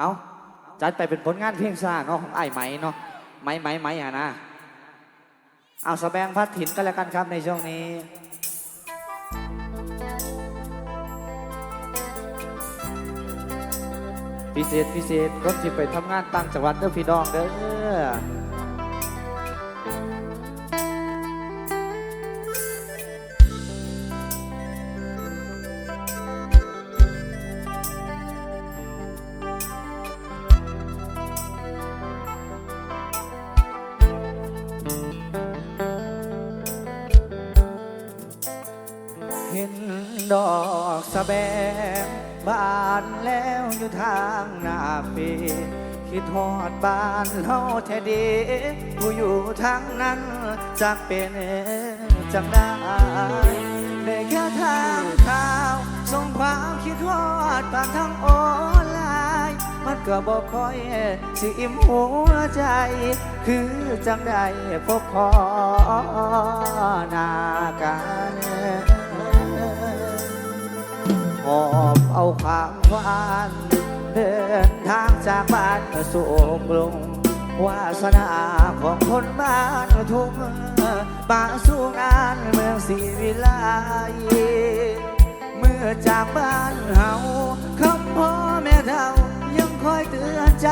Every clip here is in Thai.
เอาจัดไปเป็นผลงานเพลงซาเนาะของไอ้ไหมเนาะไหมไหมไหมอะนะ เอาสแบงพัดถิ่นก็แล้วกันครับในช่วงนี้พิเศษพิเศษรถที่ไปทำงานต่างจังหวัดเด้อพี่น้องเด้อ เห็นดอกสะแบงบานแล้วอยู่ทางหน้าปีคิดทอดบ้านเฮาแท้ดี ผู้อยู่ทางนั้นจากเป็นจังได้ได้แค่ทางข่าวส่งความคิดทอดผ่านทางออนไลน์มันก็บอกคอยสิอิ่มหัวใจ คือจังได้พบพอหน้ากัน อบเอาความหวานเดินทางจากบ้านสู่กรุงวาสนาของคนบ้านทุ่งมาสู่งานเมืองศรีวิไลเมื่อจากบ้านเฮาคำพ่อแม่เฒ่ายังคอยเตือนใจ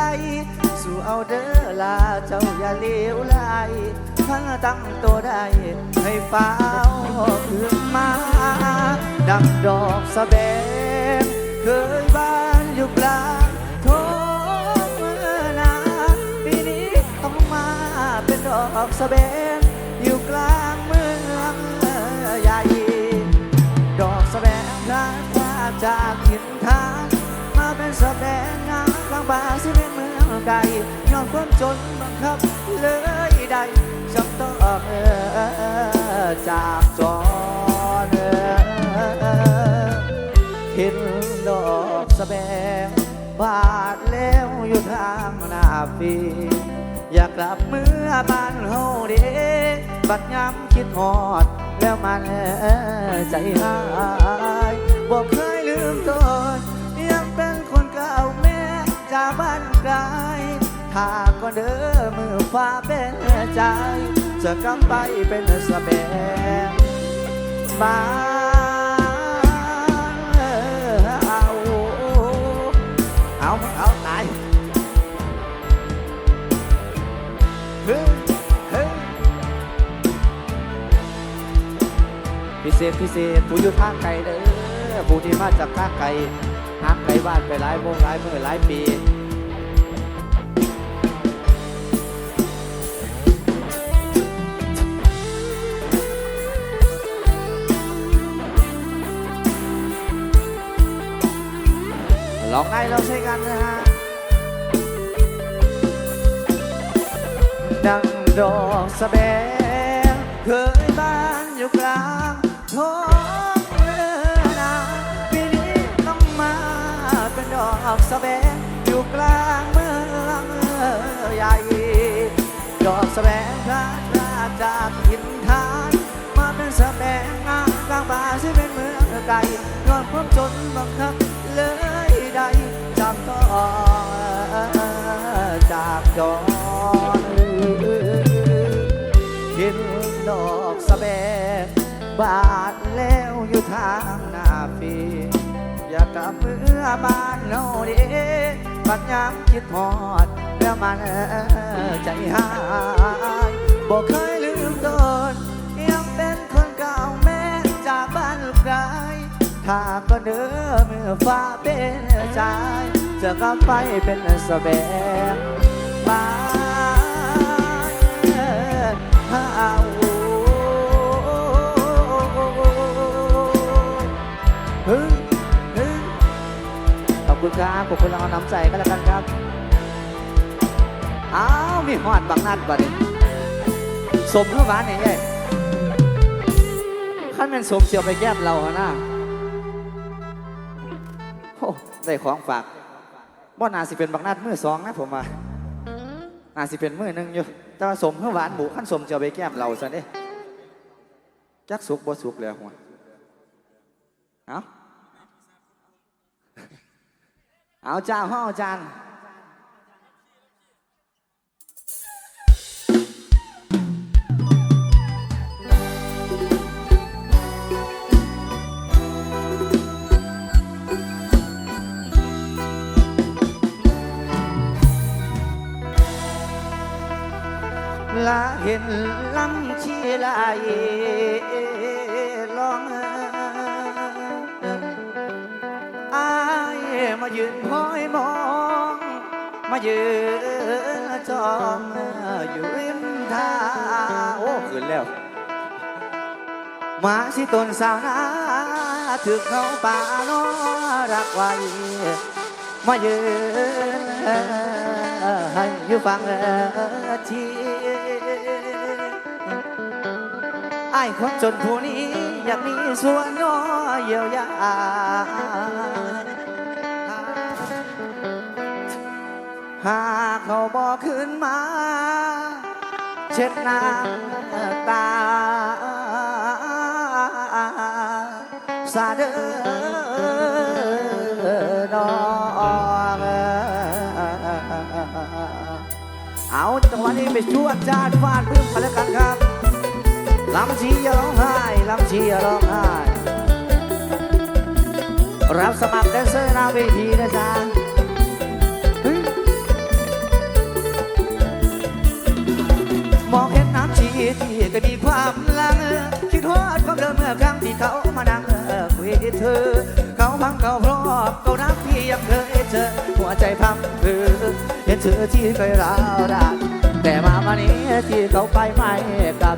สู่เอาเด้อลาเจ้าอย่าเลวไหลถ้าตั้งตัวได้ให้ฟ้าวขึ้นมา ดังดอกสะแบงเคยบานอยู่กลางท้องเมื่อนาปีนี้ต้องมาเป็นดอกสะแบงอยู่กลางเมืองใหญ่ ดอกสะแบงพลาดาจากหินทานมาเป็นสะแบงงามกลางป่าสิเป็นเมืองไกลยอนความจนบังคับเลยได้จำต้องเออจากจรเออ เห็นดอกสะแบงบาดแล้วอยู่ทางหน้าฟีอยากกลับเมื่อบ้านเฮาเด้บัดย้ำคิดฮอด แล้วมันใจหายบอกเคยลืมตนยังเป็นคนเก่าแม่จากบ้านไกลถ้าก็เด้อมือฟ้าเป็นใจ จะกำไปเป็นสะแบงบ้า เศษพิเศษผู้อยู่ทางไกลเด้อผู้ที่มาจากทางไกลทางไกลบ้านไปหลายวงหลายมือหลายปีลองไงเราใช้กันนะฮะ ดังดอกสะแบงเคยบ้า ดอกสะแบงอยู่กลางเมืองใหญ่ดอกสะแบงพลาดพลาดจากหินทานมาเป็นสะแบงงามกลางป่าที่เป็นเมืองไกลย้อนความจนบังคับเลยได้จำต้องจากจรเห็นดอกสะแบงบานแล้วอยู่ทาง กับเมื่อบ้านเฮาเด้บัดยามคิดฮอด แล้วมันใจหายบอกเคยลืมตนยังเป็นคนเก่าแม้จากบ้านไกลถ้าก็เด้อเมื่อฟ้าเป็นใจจะกลับไปเป็นสะแบงบ้าน คุณครับขอบคุณเราน้ำใจก็แล้วกันครับ อ้าวมีหอดบางนัดบัดนี้สมเพื่อหวานนี่ไงขั้นเป็นสมเสียวไปแก้มเราหนนะโอ้ได้ของฝากบ่นาสิเป็นบางนัดมือสองนะผมว่านาสิเป็นมือหนึ่งอยู่ แต่ว่าสมเพื่อหวานหมูขั้นสมเสียวไปแก้มเราซะเด้จักสุกบ่สุกเลยหัวเอ้า เอาจ้าห้อจังลาเห็นลำชีลายลองอายมายืน มายืนจอมอยู่ริมทางโอ้ขึ้นแล้วมาสิตนสาวนาถึกเขาป่าโนรักไว้มายืนให้อยู่ฟังทีไอ้คนจนผู้นี้อยากมีส่วนย่อเยียวยา หากเขาบอกขึ้นมา เช็ดน้ำตา สาเดอดองเอาจังหวะนี้ไปชวดจานฟาดพึ่งกันแล้วกันครับลำชีอย่าร้องไห้ลำชีอย่าร้องไห้รับสมัครแดนเซอร์หน้าเวทีนะจ๊ะ มองเห็นน้ำชีที่ก็มีความลัง คิดฮอดความเดิมเมื่อครั้งที่เขามานั่งคุยเธอ เขาพังเขาพรอบเขารักที่ยังเคยเจอ หัวใจพังคือเห็นเธอที่เคยร้าวรานแต่มาวันนี้ที่เขาไปไม่กลับ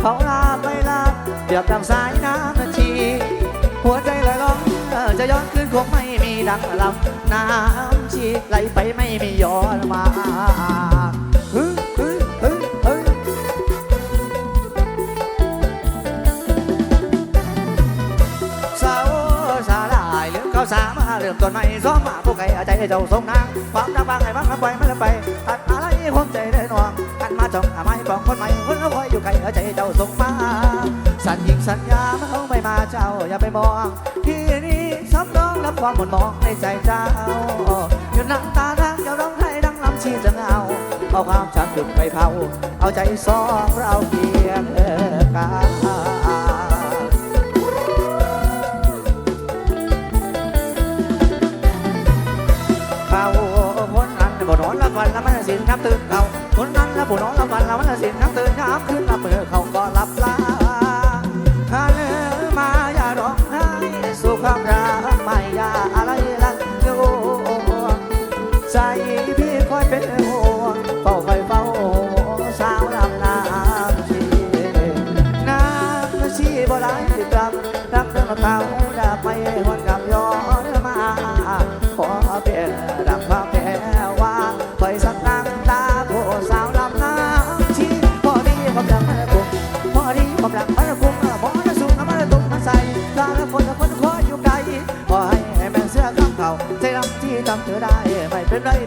เขาลาไม่ลาเปรียบดังสายน้ำชีหัวใจลอยล่องจะย้อนคืนคงไม่มีดังลำน้ำชีไหลไปไม่มีย้อนมา ริ่มต้นใหม่ซ้อมมาพวกไก่ใจเจ้าทรงนางความรักบางไงบ้างรับไปมันละไปตัดอะไรความใจได้นวงกันมาจ้องหาไม้ปองคนใหม่คนละคอยอยู่ไกลใจเจ้าทรงมา สัญญิงสัญญามันคงไม่มาเจ้าอย่าไปมองที่นี่สำรองรับความหมดมองในใจเจ้าหยุดน้ำตาดังอย่าร้องไห้ดังลำชีจะเงาเอาความช้ำจุดไปเผาเอาใจสองเราเคียงกัน สินน้ำตื่นเขาคนนั้นละผู้นอนละวันละมันละสินน้ำตื่นน้ำขึ้นละเปิดเขา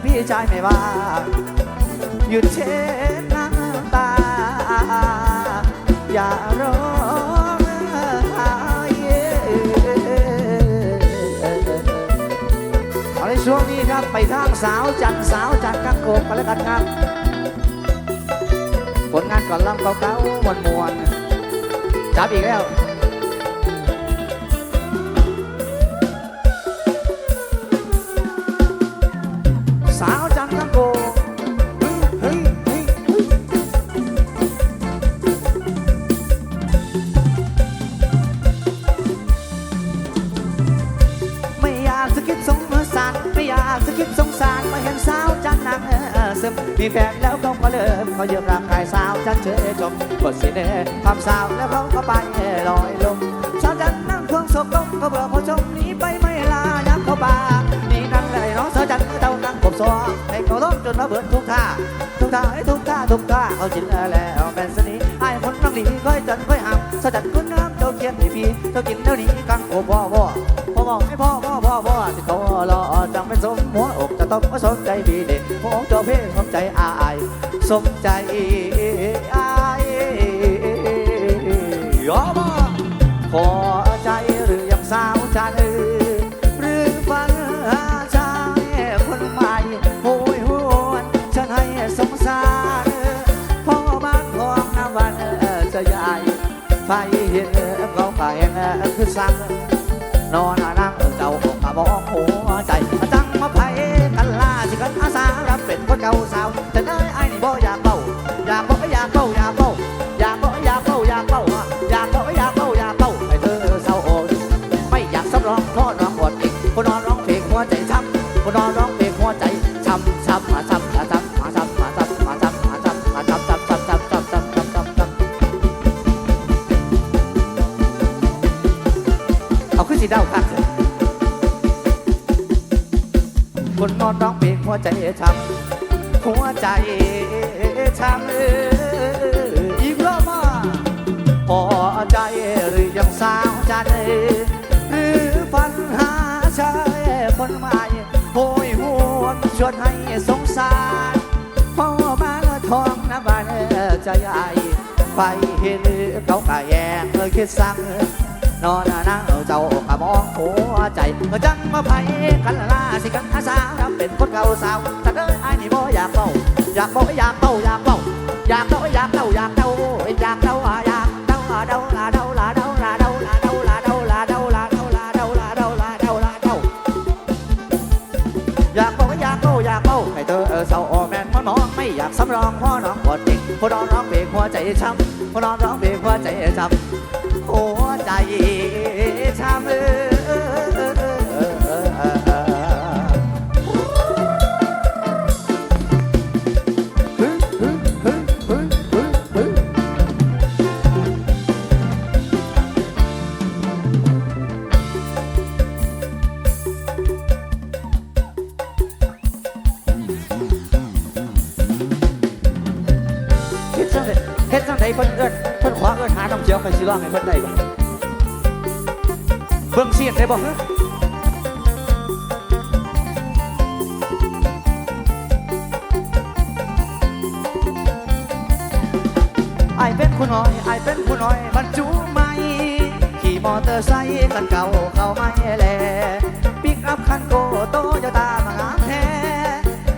พี่ชายไม่ว่า หยุดเช็ดน้ำตา อย่าร้องไห้เอาในช่วงนี้ครับไปทางสาวจันสาวจันกังโกกกันแล้วกันครับ ผลงานก่อนลำเก่าๆมวนๆจับอีกแล้ว คิดสงสารไม่อยากจะคิดสงสารมาเห็นสาวจันนางเออซึมมีแฟนแล้วเขาเลิมเขาเยืมร่างกายสาวจันเฉยจบกดสิเน่ความสาวแล้วเขาก็ไปลอยลมสาวจันนั่งควงศพลงก็เบื่อพอชมหนี้ไปไม่ลายักเข้าป่านี่นั่งเลยเนาะสาวจันเต้านั่งกบซอให้เขาล้มจนมาเบิดทุกท่าทุกท่าให้ทุกท่าทุกท่าเขาจินแล้วแม่นสนีไอ้คนน้องดีค่อยจันค่อยหามสาวจันคุณน้ำเจ้าเขียนให้พี่เจ้ากินเท่านี้กังโอ้พ่อพ่อพ่อบอกให้พ่อ ใจอายสมใจอายยอมพอใจหรือยังสาวจันหรือฝันหาชายคนใหม่โหยหวนฉันให้สงสารพ่อบ้านของน้ำวันจะใหญ่ไฟเห็นเขาไฟคือสั่งาสาวแต่นายไอ้นี่บ่อยากเป่าอยากบ่อยากเป่าอยากเป่าอยากบ่อยากเป่าอยากเป่าอยากบ่อยากเป่าอยากเป่าไอ้เธอเาโไม่อยากสัำรองท่อร้องอดอีกคนนอนร้องเพลงหัวใจช้ำคนนอนร้องเพลงหัวใจช้ำช้ำมาช้ำมาช้ำมาช้ำมาช้ำมาช้ำมาช้ำมาช้ำช้ำช้ำช้ำช้ำช้ำช้ำช้ำช้ำเอาขึ้นสีดาวครับคนนอนร้องเพลงหัวใจช้ำ ใจทำอีกรอบมาพอใจหรือยังสาวจันหรือฝันหาชายคนใหม่โหยหวนชวนให้สงสารพ่อมาทองน้ำบานใจใหญ่ไฟเห็นเขากะแยงเลยคิดสั่งนอนนั่งเจ้าขมองหัวใจจังมาไผกันลาสิกันอาสาเป็นคนเก่าสาวแต่เด้อไอ้นี่บ่อยากเบ้า อยากบ้าอยากเบ้าอยากเบ้าอยากเบ้าอยากเบ้าอยากเบ้าอยากเบ้าอยากเบ้าเดาลาเดาลาเดาลาเดาลาเดาลาเดาลาเดาลาเดาลาเดาลาเดาลาเดาลาเดาอยากบ้าอยากเบ้าอยากเบ้าให้เธอเศร้าแม่นมันมองไม่อยากสำรองพ่อน้องปวดจริงพ่อน้องร้องเพลงหัวใจช้ำพ่อน้องร้องเพลงหัวใจช้ำหัวใจ ผู้น้อยไอเป็นผู้น้อยบรรจุไม่ขี่มอเตอร์ไซค์คันเก่าเข้าไม่แลปิกอัพคันโกโตโยตามางามแท้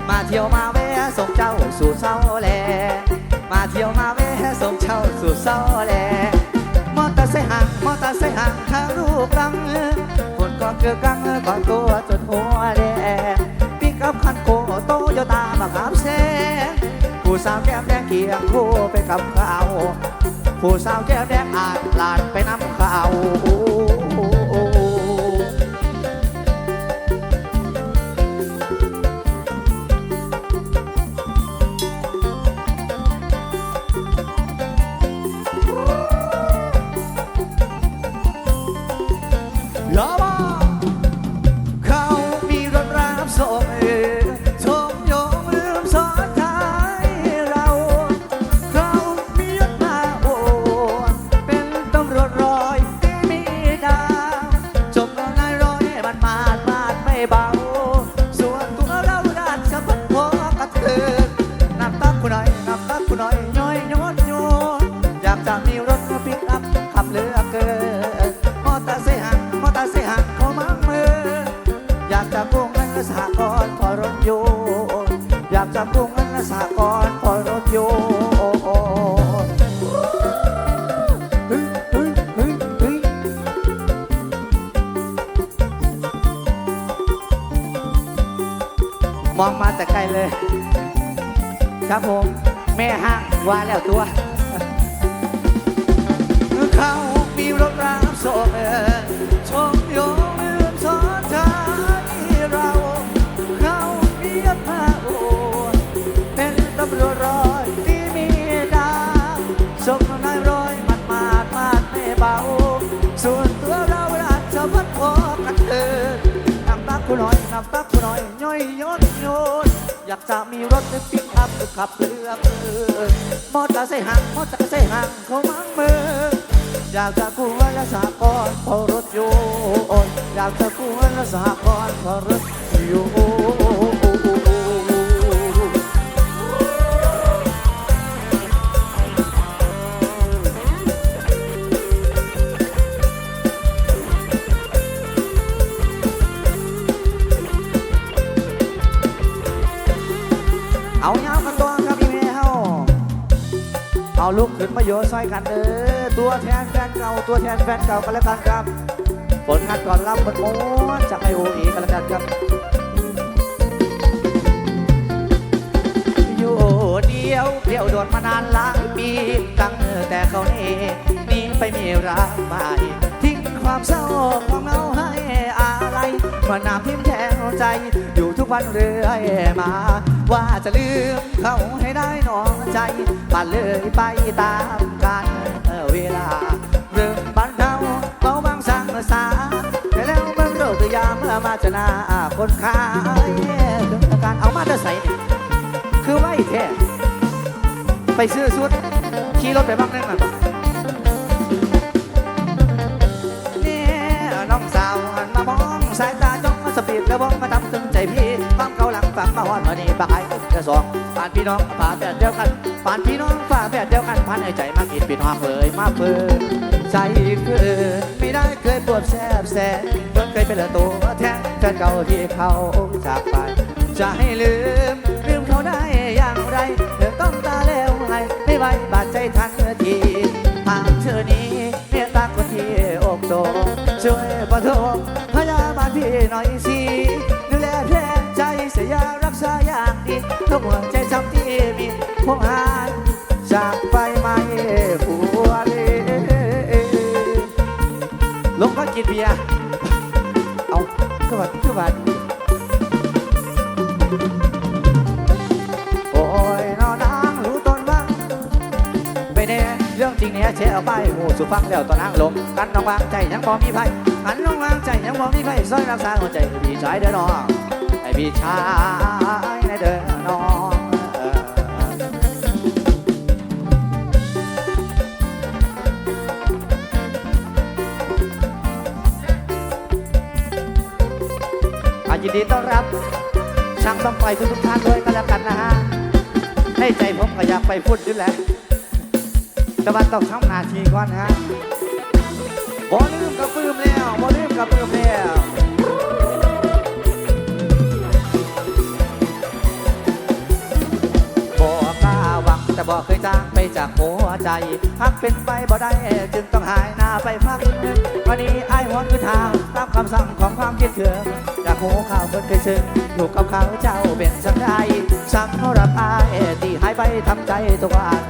มาเที่ยวมาแวะส่งเจ้าสู่เศร้าแลมาเที่ยวมาแวะส่งเจ้าสู่เศร้าแลมอเตอร์ไซค์ห่างมอเตอร์ไซค์ห่างทางรูปรังคนก็เกือกังก่อนตัวจนหัวแดงปิกอัพคันโกโตโยตามางามแท้ ผู้สาวแก้มแดงเกียงคู่ไปกับเขา ผู้สาวแก้มแดงอาจลานไปน้ำเขา จะมีรถปิกอัพขับเรือเกินมอเตอร์ไซค์ห่างมอเตอร์ไซค์ห่างเขามังมืออยากจะกู้เงินและสหกรณ์พอรถยนต์อยากจะกู้เงินและสหกรณ์พอรถยนต์ โยนซอยกันเด้อตัวแทนแฟนเก่าตัวแทนแฟนเก่ากันแล้วกันครับ ผลงานก่อนรับบนโม้จากไอโอเอกันแล้วกันครับอยู่เดียวเดียวโดนมานานหลายปีตั้งแต่เขาเน่นี่ไปมีรักใหม่ทิ้งความเศร้าของเราให้อะไรมาน้ำทิมแทงใจ วันเรื่อยมา ว่าจะลืมเขาให้ได้หนอใจปั่นเลยไปตามกาลเวลาเรื่องบ้านเขาเขาบางสั่งสาแต่แล้วมันโรคตัวยามเมื่อมาจะน้าคนขายถึงอาการเอามาจะใส่นี่คือไหวแท้ไปซื้อชุดขี่รถไปบ้างได้ไหมนี่น้องสาวหันมามองสายตาจ้องมาสปีดแล้วบองมาทำตึงใจพี่ มเกาหลังฝังมาหอนมานี่ปากไอ้กระสองปานพี่น้องฝาแฝดเดียวกันปานพี่น้องฝาแฝดเดียวกันพันไอ้ใจมากินพี่น้องเลยมาเพิ่นใจเกินไม่ได้เคยปวดแสบแสบเพิ่นเคยเป็นละตัวแทนแฟนเก่าที่เขาจากไปจะให้ลืมลืมเขาได้อย่างไรเธอต้องตาแล้วไงไม่ไหวบาดใจทันทีทางเธอนี้เมตตาคนที่อกโตช่วยประทมพยาบาลพี่หน่อยสิ ดีทุกหัวใจช้ำที่มีพวกหายจากไฟไหม้หัวเลยลงมากินเบียร์เอาคือว่าคือว่าโอ้ยนอนนางรู้ตนบ้างไปแน่เรื่องจริงเนี่ยแชร์ออกไปหมู่สุฟังแล้วตอนนางลงกันน้องวางใจยังพอมีไพ่กันน้องวางใจยังพอมีไพ่ซอยรักษาหัวใจพี่ชายเด้อน้องให้พี่ชาย เด้อน้องอออะยินดีต้อนรับ ช่างต้องไปทุกทุกท่านด้วยก็แล้วกันนะฮะ ให้ใจผมก็อยากไปพูดขึ้นแหละแต่ว่าต้องทำหนาทีก่อนนะฮะบอลืมกับปื้มแล้วบอลืมกับปื้มแล้ว แต่บอกเคยจางไปจากหัวใจหักเป็นไปบ่ได้ จึงต้องหายหน้าไปพักวันนี้ไอ้ายหวนคือทางตามคำสั่งของความคิดถึงจากหูข่าวเพิ่นเคยซึ้งอยู่กับเขาเจ้าเป็นสักได้สั่งเขารับอายที่หายไปทำใจทุกวัน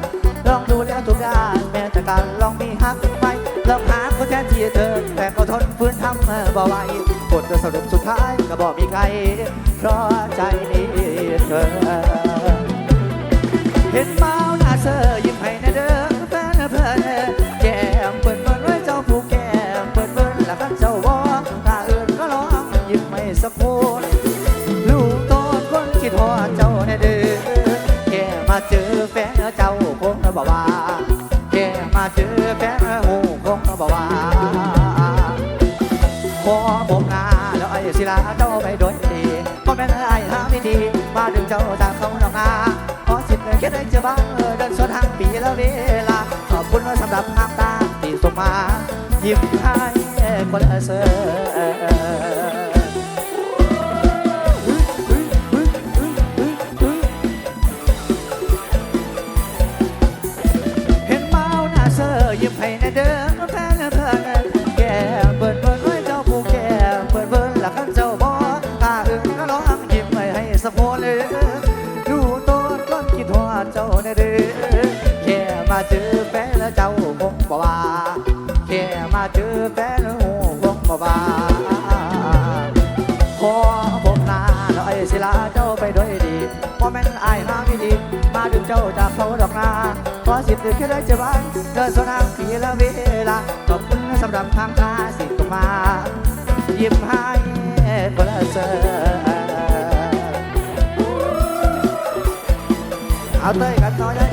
ลองดูแล้วทุกด้านแม้แต่การลองมีหักไปลองหาคนแทนที่เธอ แต่ก็ทนฝืนทำบ่ไหวกดสรุปสุดท้ายก็บอกมีใคร เพราะใจนี้เธอ ห็นเมาหน้าเซอยิ้มให้นะเด้อแฟนเพื่อนแก้มเปิดเปิดไว้เจ้าผู้แก้มเปิดเปิดแล้วกันเจ้าวอตาอื่นก็ร้องยิ้มไม่สักคนลูกโตคนคิดฮอดเจ้าแน่เด้อแค่มาเจอแฟนเจ้าคงบอกว่าแค่มาเจอแฟนหูคงบอกว่าขอผมนาแล้วไอ้ศิลาำรับน้ำตาที่ส่งมา ยิ้มให้คนละเสอเห็นเมาหน้าเซอยิ้มให้ในเด้อแฟนเพื่อนแก้มเปิดเปิดไว้เจ้าผู้แก้มเปิดเปิดหลักขันเจ้าบอตาอึ้งก็ร้องยิ้มให้ให้สะโพนเลยดูต้นก้อนคิดว่าเจ้าในเด้อแค่มาเจอแฟนแล้วเจ้า บอกว่าแค่มาเจอแฟนแล้วคงบอกว่าขอผมนาแล้วไอ้ศิลาเจ้าไปด้วยดีเพราะแม่นอายหาไม่ดีมาดึงเจ้าจากเขาดอกนาขอสิทธิ์แค่ได้จอบ้านเดินสนางปีละเวลาขอบคุณสำหรับทางคาสิตกมายิ้มให้คนละเซอเอาเต้ยกันต่อย